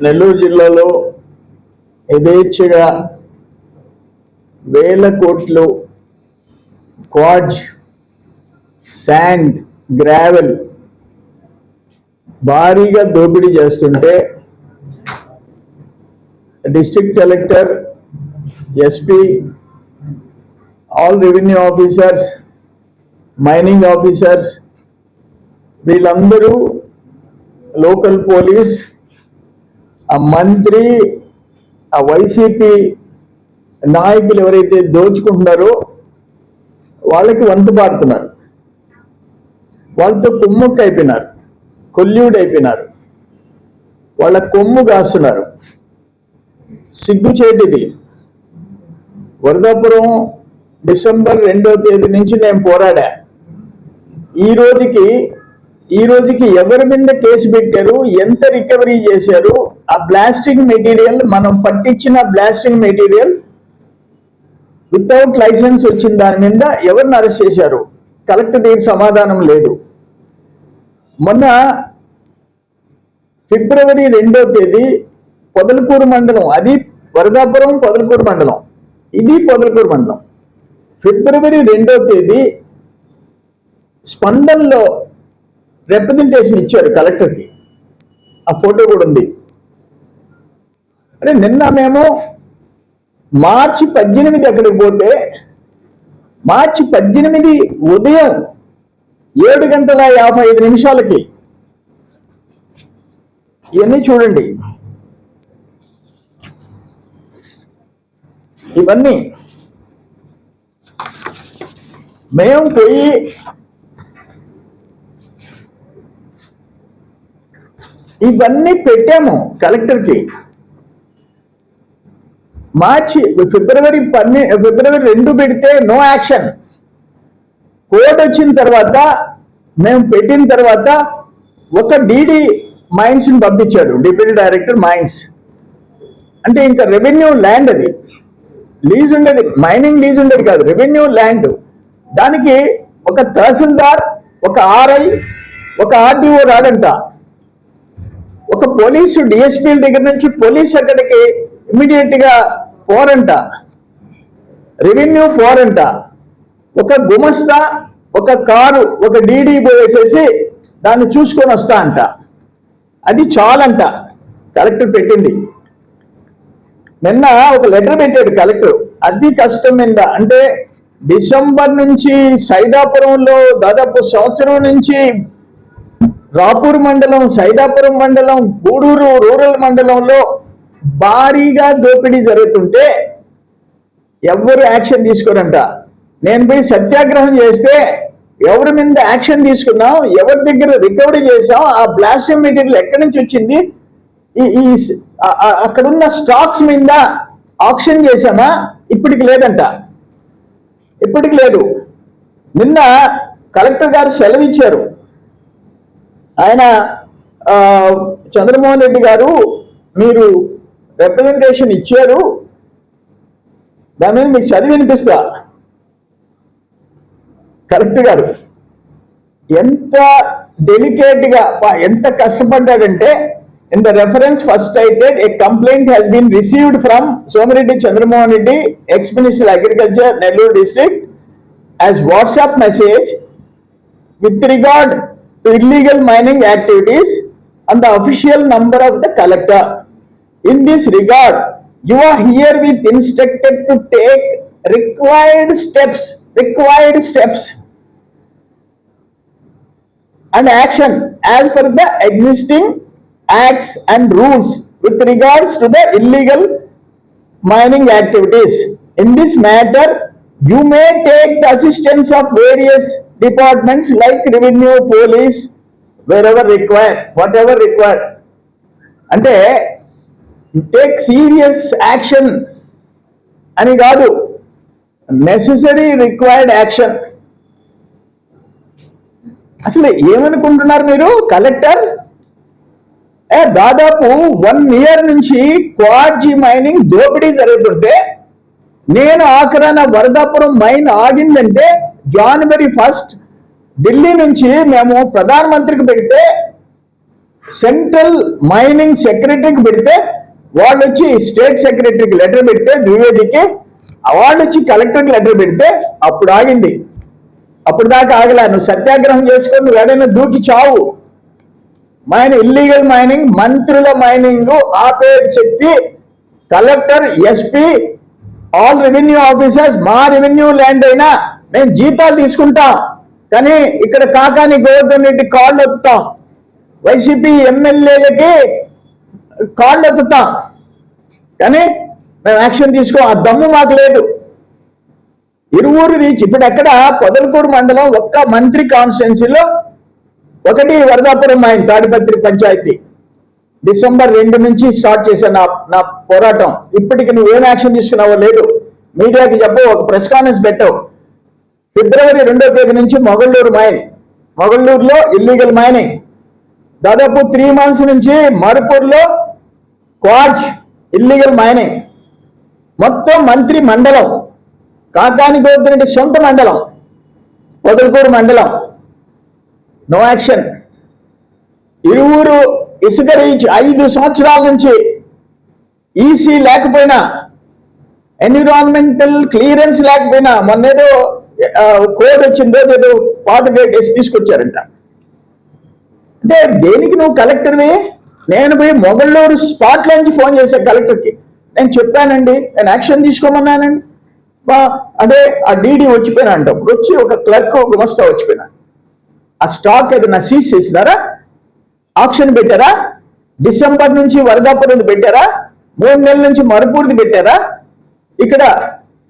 నెల్లూరు జిల్లాలో యథేచ్ఛగా వేల కోట్లు క్వాడ్జ్ శాండ్ గ్రావెల్ భారీగా దోపిడీ చేస్తుంటే district collector SP all revenue officers mining officers వీళ్ళందరూ లోకల్ పోలీస్ ఆ మంత్రి ఆ వైసీపీ నాయకులు ఎవరైతే దోచుకుంటున్నారో వాళ్ళకి వంతు పాడుతున్నారు వాళ్ళతో కుమ్ముక్కు అయిపోయినారు కొల్యూడ్ అయిపోయినారు వాళ్ళ కొమ్ము కాస్తున్నారు. సిగ్గుచేటిది. వరదాపురం డిసెంబర్ రెండో తేదీ నుంచి నేను పోరాడా? ఈ రోజుకి ఈ రోజుకి ఎవరి మీద కేసు పెట్టారు ఎంత రికవరీ చేశారు ఆ బ్లాస్టింగ్ మెటీరియల్ మనం పట్టించిన బ్లాస్టింగ్ మెటీరియల్ వితౌట్ లైసెన్స్ వచ్చిన దాని మీద ఎవరిని అరెస్ట్ చేశారు? కలెక్టర్ దగ్గర సమాధానం లేదు. మొన్న ఫిబ్రవరి రెండో తేదీ పొదలకూరు మండలం అది వరదాపురం పొదలకూరు మండలం. ఇది పొదలకూరు మండలం. ఫిబ్రవరి రెండో తేదీ స్పందనలో రిప్రజెంటేషన్ ఇచ్చారు కలెక్టర్కి ఆ ఫోటో కూడా ఉంది. అరే నిన్న మేము మార్చి పద్దెనిమిది అక్కడికి పోతే మార్చి పద్దెనిమిది ఉదయం ఏడు గంటల యాభై ఐదు నిమిషాలకి ఇవన్నీ చూడండి. ఇవన్నీ. మేము పోయి ఇవన్నీ పెట్టాము కలెక్టర్కి. మార్చి ఫిబ్రవరి పన్నె ఫిబ్రవరి రెండు పెడితే నో యాక్షన్. కోడ్ వచ్చిన తర్వాత మేము పెట్టిన తర్వాత ఒక డీడీ మైన్స్ని పంపించాడు డిప్యూటీ డైరెక్టర్ మైన్స్. అంటే ఇంకా రెవెన్యూ ల్యాండ్ అది. లీజ్ ఉండేది మైనింగ్ లీజ్ ఉండేది కాదు రెవెన్యూ ల్యాండ్. దానికి ఒక తహసీల్దార్ ఒక ఆర్ఐ ఒక ఆర్డీఓ రాడంట. ఒక పోలీసు డిఎస్పీల దగ్గర నుంచి పోలీస్ అక్కడికి ఇమ్మీడియట్గా పోరంట. రెవెన్యూ పోరంట. ఒక గుమస్తా ఒక కారు ఒక డీడీ పోయేసేసి దాన్ని చూసుకొని వస్తా అంట. అది చాలంట. కలెక్టర్ పెట్టింది. నిన్న ఒక లెటర్ పెట్టాడు కలెక్టర్ అది కష్టం మీద అంటే డిసెంబర్ నుంచి సైదాపురంలో దాదాపు సంవత్సరం నుంచి రాపూర్ మండలం సైదాపురం మండలం గూడూరు రూరల్ మండలంలో భారీగా దోపిడీ జరుగుతుంటే ఎవరు యాక్షన్ తీసుకోరంట? నేను పోయి సత్యాగ్రహం చేస్తే ఎవరి మీద యాక్షన్ తీసుకున్నాం ఎవరి దగ్గర రికవరీ చేసాం ఆ బ్లాస్టింగ్ మెటీరియల్ ఎక్కడి నుంచి వచ్చింది? ఈ ఈ అక్కడున్న స్టాక్స్ మీద ఆప్షన్ చేశామా? ఇప్పటికి లేదంట. ఇప్పటికి లేదు. నిన్న కలెక్టర్ గారు సెలవు ఇచ్చారు ఆయన చంద్రమోహన్ రెడ్డి గారు మీరు రిప్రజెంటేషన్ ఇచ్చారు. దాని మీద మీకు చదివి వినిపిస్తా. కరెక్ట్ గారు. ఎంత డెలికేట్గా ఎంత కష్టపడ్డాడంటే in the reference first cited a complaint has been received from Somireddy Chandramohan Reddy ex minister agriculture Nellore district as WhatsApp message with regard illegal mining activities and the official number of the collector. In this regard, you are herewith instructed to take required steps, required steps and action as per the existing acts and rules with regards to the illegal mining activities. In this matter, you may take the assistance of various departments like revenue, police, wherever required, whatever required. అంటే you take serious action అని కాదు. Necessary required action అసలు ఏమనుకుంటున్నారు మీరు collector ఏ దాదాపు one year నుంచి క్వార్జీ mining దోపిడీ జరుగుతుంటే నేను ఆఖరాన వరదాపురం మైన్ ఆగిందంటే జనవరి ఫస్ట్ ఢిల్లీ నుంచి మేము ప్రధానమంత్రికి పెడితే సెంట్రల్ మైనింగ్ సెక్రటరీకి పెడితే వాళ్ళు వచ్చి స్టేట్ సెక్రటరీకి లెటర్ పెడితే ద్వివేదికి వాళ్ళు వచ్చి కలెక్టర్కి లెటర్ పెడితే అప్పుడు ఆగింది. అప్పుడు దాకా ఆగలా. నువ్వు సత్యాగ్రహం చేసుకొని నువ్వు ఎడైనా దూకి చావు. మైన్ ఇల్లీగల్ మైనింగ్ మంత్రుల మైనింగ్ ఆపే శక్తి collector SP all revenue officers మా రెవెన్యూ ల్యాండ్ అయినా మేము జీతాలు తీసుకుంటాం. కానీ ఇక్కడ కాకాని గోవర్ధన్ రెడ్డి కాళ్ళు ఎత్తుతాం వైసీపీ ఎమ్మెల్యేలకి కాళ్ళు ఎత్తుతాం కానీ మేము యాక్షన్ తీసుకో ఆ దమ్ము మాకు లేదు. ఇరువురు రీచ్ ఇప్పుడు ఎక్కడ పొదలకూరు మండలం ఒక్క మంత్రి కాన్స్టిట్యున్సీలో ఒకటి వరదాపురం ఆయన తాడిపత్రి పంచాయతీ. డిసెంబర్ రెండు నుంచి స్టార్ట్ చేశాను నా నా పోరాటం. ఇప్పటికి నువ్వు ఏం యాక్షన్ తీసుకున్నావో లేదు. మీడియాకి చెప్పు ఒక ప్రెస్ కాన్ఫరెన్స్ పెట్టావు ఫిబ్రవరి రెండో తేదీ నుంచి మొగళ్ళూరు మైన్ మొగళ్ళూరులో ఇల్లీగల్ మైనింగ్ దాదాపు త్రీ మంత్స్ నుంచి మరుపూర్లో క్వార్జ్ ఇల్లీగల్ మైనింగ్ మొత్తం మంత్రి మండలం కాకాని గోద్రెడ్డి సొంత మండలం పొదలకూరు మండలం. నో యాక్షన్ ఇరువురు ఇసుక రీచ్ ఐదు సంవత్సరాల నుంచి ఈసీ లేకపోయినా ఎన్విరాన్మెంటల్ క్లియరెన్స్ లేకపోయినా మొన్నేదో కోడ్ వచ్చిన రోజు ఏదో పాత డేట్ వేసి తీసుకొచ్చారంట. అంటే దేనికి నువ్వు కలెక్టర్వి నేను పోయి మొగళ్ళూరు స్పాట్ నుంచి ఫోన్ చేశాను కలెక్టర్కి నేను చెప్పానండి నేను యాక్షన్ తీసుకోమన్నానండి. బా- ఆ డీడీ వచ్చిపోయినా అంట. వచ్చి ఒక క్లర్క్ ఒక గుమస్తా వచ్చిపోయినా. ఆ స్టాక్ ఏదైనా సీజ్ చేసినారా? ఆప్షన్ పెట్టారా? డిసెంబర్ నుంచి వరదాపురం పెట్టారా? మూడు నెలల నుంచి మరుపూర్ది పెట్టారా? ఇక్కడ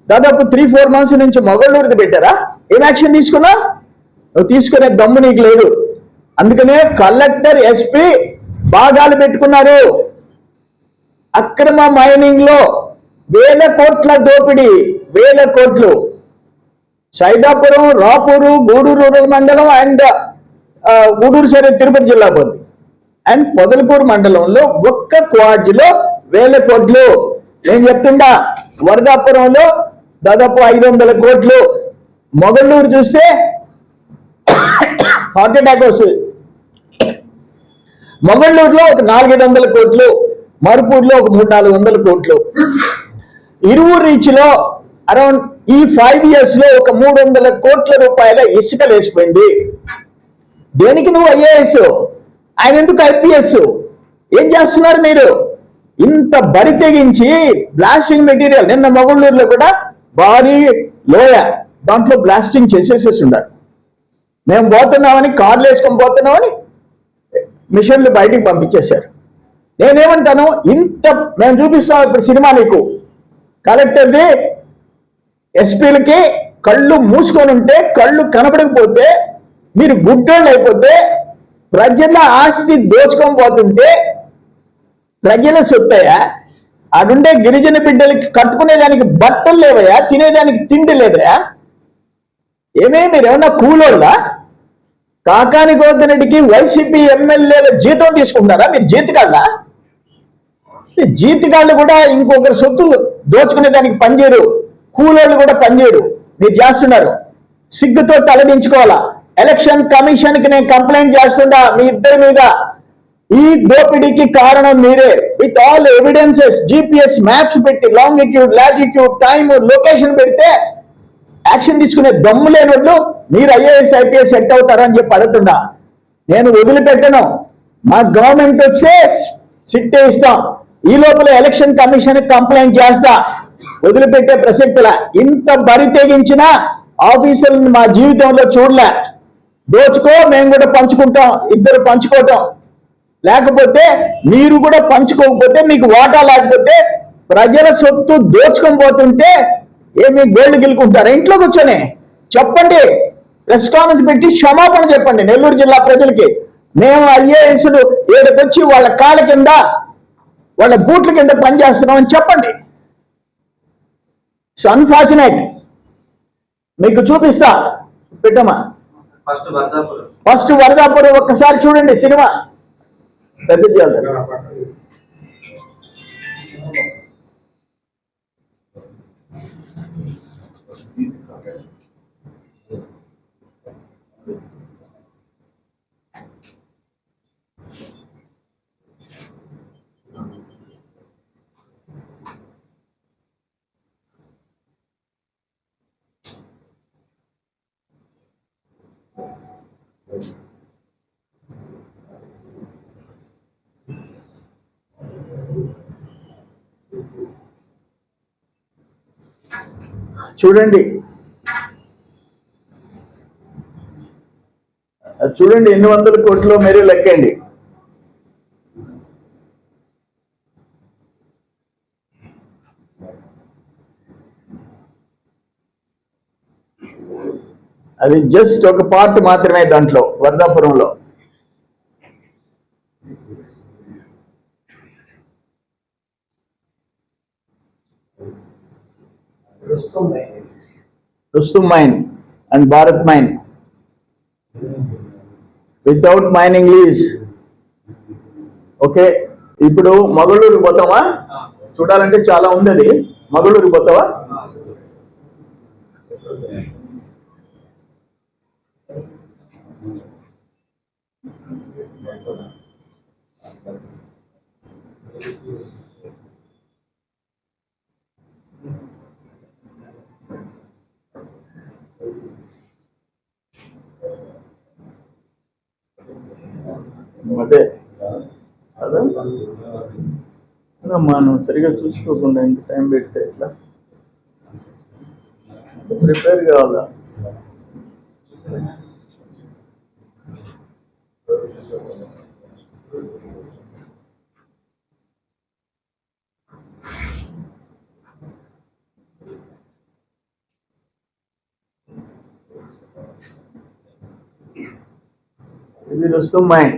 దాదాపు త్రీ ఫోర్ మంత్స్ నుంచి మొగళ్ళూరుది పెట్టారా? ఏం యాక్షన్ తీసుకున్నా నువ్వు తీసుకునే దమ్ము నీకు లేదు. అందుకనే కలెక్టర్ ఎస్పీ భాగాలు పెట్టుకున్నారు. అక్రమ మైనింగ్లో వేల కోట్ల దోపిడీ వేల కోట్లు. సైదాపురం రాపూరు గూడూరు మండలం అండ్ గూడూరు సరే తిరుపతి జిల్లా పోతుంది అండ్ పొదలకూరు మండలంలో ఒక్క క్వాడ్లో వేల కోట్లు. నేను చెప్తుండా వరదాపురంలో దాదాపు ఐదు వందల కోట్లు. మొగళ్ళూరు చూస్తే హార్ట్ అటాక్ వస్తుంది. మొగళ్ళూరులో ఒక నాలుగైదు వందల కోట్లు మరుపూర్లో ఒక మూడు నాలుగు వందల కోట్లు. ఇరువురు రీచ్లో అరౌండ్ ఈ ఫైవ్ ఇయర్స్లో ఒక మూడు వందల కోట్ల రూపాయల ఇసుక లేచిపోయింది. దేనికి నువ్వు ఐఏఎస్? ఆయన ఎందుకు ఐపీఎస్? ఏం చేస్తున్నారు మీరు? ఇంత బరి తెగించి బ్లాస్టింగ్ మెటీరియల్ నిన్న మొగళ్ళూరులో కూడా భారీ లోయ దాంట్లో బ్లాస్టింగ్ చేసేసేసి ఉన్నారు. మేము పోతున్నామని కార్లు వేసుకొని పోతున్నామని మిషన్లు బయటికి పంపించేశారు. నేనేమంటాను? ఇంత మేము చూపిస్తున్నాం ఇప్పుడు సినిమా నీకు కలెక్టర్ది ఎస్పీలకి కళ్ళు మూసుకొని ఉంటే కళ్ళు కనపడకపోతే మీరు గుడ్డోళ్ళు అయిపోతే ప్రజల ఆస్తి దోచుకొని పోతుంటే ప్రజల సొత్తయా అడుండే గిరిజన బిడ్డలకి కట్టుకునేదానికి బట్టలు లేవయా తినేదానికి తిండి లేదయా ఏమే మీరు ఏమన్నా కూలోళ్ళా? కాకాని గోవర్ధనరెడ్డికి వైసీపీ ఎమ్మెల్యేల జీతం తీసుకుంటారా మీరు జీతకాళ్ళా? జీతకాళ్ళు కూడా ఇంకొకరి సొత్తు దోచుకునే దానికి పనిచేయరు. కూలోళ్ళు కూడా పనిచేయరు. మీరు చేస్తున్నారు. సిగ్గుతో తలదించుకోవాలా? ఎలక్షన్ కమిషన్కి నేను కంప్లైంట్ చేస్తుండా మీ ఇద్దరి మీద. ఈ దోపిడీకి కారణం మీరే. With all evidences GPS maps పెట్టి లాంగిట్యూడ్ లాటిట్యూడ్ టైమ్ లొకేషన్ పెడితే యాక్షన్ తీసుకునే దమ్ము లేనట్లు మీరు ఐఏఎస్ ఐపీఎస్ సెట్ అవుతారని చెప్పి అడుగుతున్నా. నేను వదిలిపెట్టను. మా గవర్నమెంట్ వచ్చే సిట్ ఇస్తాం. ఈ లోపల ఎలక్షన్ కమిషన్ కంప్లైంట్ చేస్తా. వదిలిపెట్టే ప్రసక్తిలా ఇంత బరి తెగించిన ఆఫీసర్లను మా జీవితంలో చూడలే. దోచుకో మేము కూడా పంచుకుంటాం ఇద్దరు పంచుకోవటం. లేకపోతే మీరు కూడా పంచుకోకపోతే మీకు వాటా లేకపోతే ప్రజల సొత్తు దోచుకొని పోతుంటే ఏమి గోల్డ్ గెలుకుంటారు ఇంట్లో కూర్చొని చెప్పండి. ప్రెస్ కాన్ఫరెన్స్ పెట్టి క్షమాపణ చెప్పండి నెల్లూరు జిల్లా ప్రజలకి. మేము ఐఏఎస్లు ఏడుకొచ్చి వాళ్ళ కాళ్ళ కింద వాళ్ళ బూట్ల కింద పనిచేస్తున్నామని చెప్పండి. అన్ఫార్చునేట్ మీకు చూపిస్తా. పెట్టమా ఫస్ట్ వరదాపురం. ఒక్కసారి చూడండి సినిమా. పెద్ద చూడండి. చూడండి ఎన్ని వందల కోట్లు మీరే లెక్కండి. అది జస్ట్ ఒక పార్ట్ మాత్రమే దాంట్లో వర్ధాపురంలో. Rustum mine and Bharat mine without mining lease okay ఇప్పుడు మగళూరు పోతావా? చూడాలంటే చాలా ఉంది అది. మగళూరు పోతావా? అదే? అదే మనం సరిగా చూసుకోకుండా ఇంత టైం పెడితే ఎట్లా? ప్రిపేర్ కావాలా? ఇది రుస్తుం మైన్.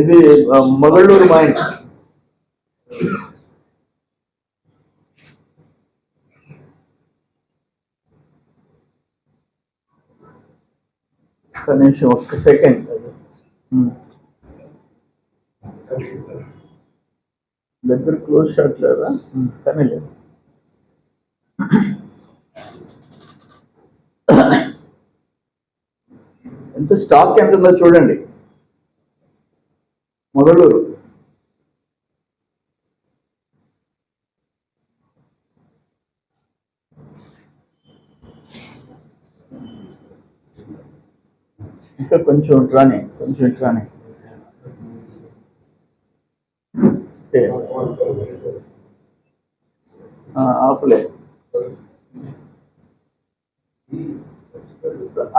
ఇది మొగళ్ళూరు మగళూరు మైన్. ఒక్క నిమిషం ఒక్క సెకండ్. దగ్గర క్లోజ్ షాట్ లేదా? కానీ లేదు. ఎంత స్టాక్ ఎంత ఉందో చూడండి. మొదలు. ఇంకా కొంచెం ఇట్లానే కొంచెం ఇట్లానే. ఆ, ఆపులే.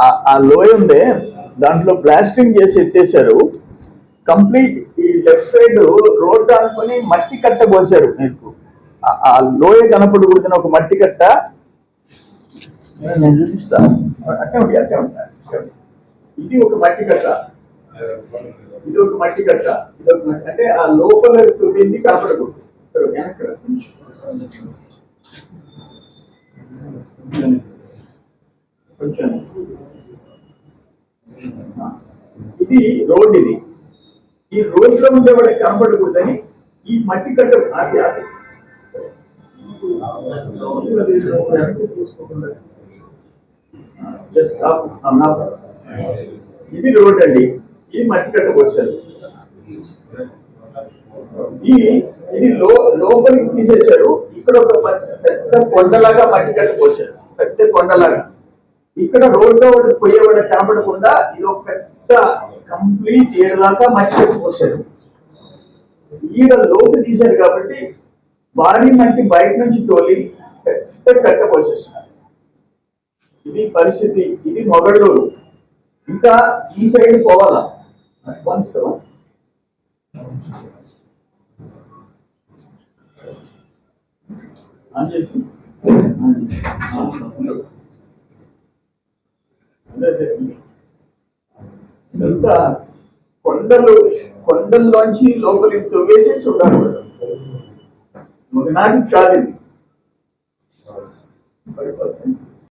ఆ- ఆ లోయ ఉందే దాంట్లో ప్లాస్టింగ్ చేసి ఎత్తేసారు కంప్లీట్ ఈ లెఫ్ట్ సైడ్ రోడ్ అనుకుని మట్టి కట్ట పోసారు మీకు. ఆ- లోయ కనపడకూడదని ఒక మట్టి కట్ట. నేను చూపిస్తా. అట్టే ఉండి అట్టే ఉండి. ఇది ఒక మట్టి కట్ట. ఇది ఒక మట్టి కట్ట. ఇది ఒక మట్టి అంటే ఆ లోపల ఇది కనపడకూడదు. కొంచెం. ఇది రోడ్ ఇది. ఈ రోడ్లో కనబడకూడదని ఈ మట్టి కట్ట ఆపి ఆపి. ఇది రోడ్ అండి. ఇది మట్టి కట్ట ఈ ఇది లో లోపలికి తీసేశారు. ఇక్కడ ఒక పెద్ద కొండలాగా మట్టి కట్ట పోసారు పెద్ద కొండలాగా. ఇక్కడ రోడ్ పోయేవాడు కనపడకుండా ఇది ఒక కంప్లీట్ ఏడు దాకా మట్టి కట్ట ఈడ లోపు తీశారు కాబట్టి భారీ మట్టి బయట నుంచి తోలి పెద్ద కట్ట ఇది పరిస్థితి ఇది మొగళ్ళూరు ఇంకా ఈ సైడ్ పోవాలా? అడ్వాన్స్వా ఆన్ చేసి. అదే, అదే. ఇదంతా కొండలు కొండల్లోంచి లోపలికి తొవ్వేసేసి ఉన్నారు ఒకనాటికి కాదు ఇది. పడిపోతుంది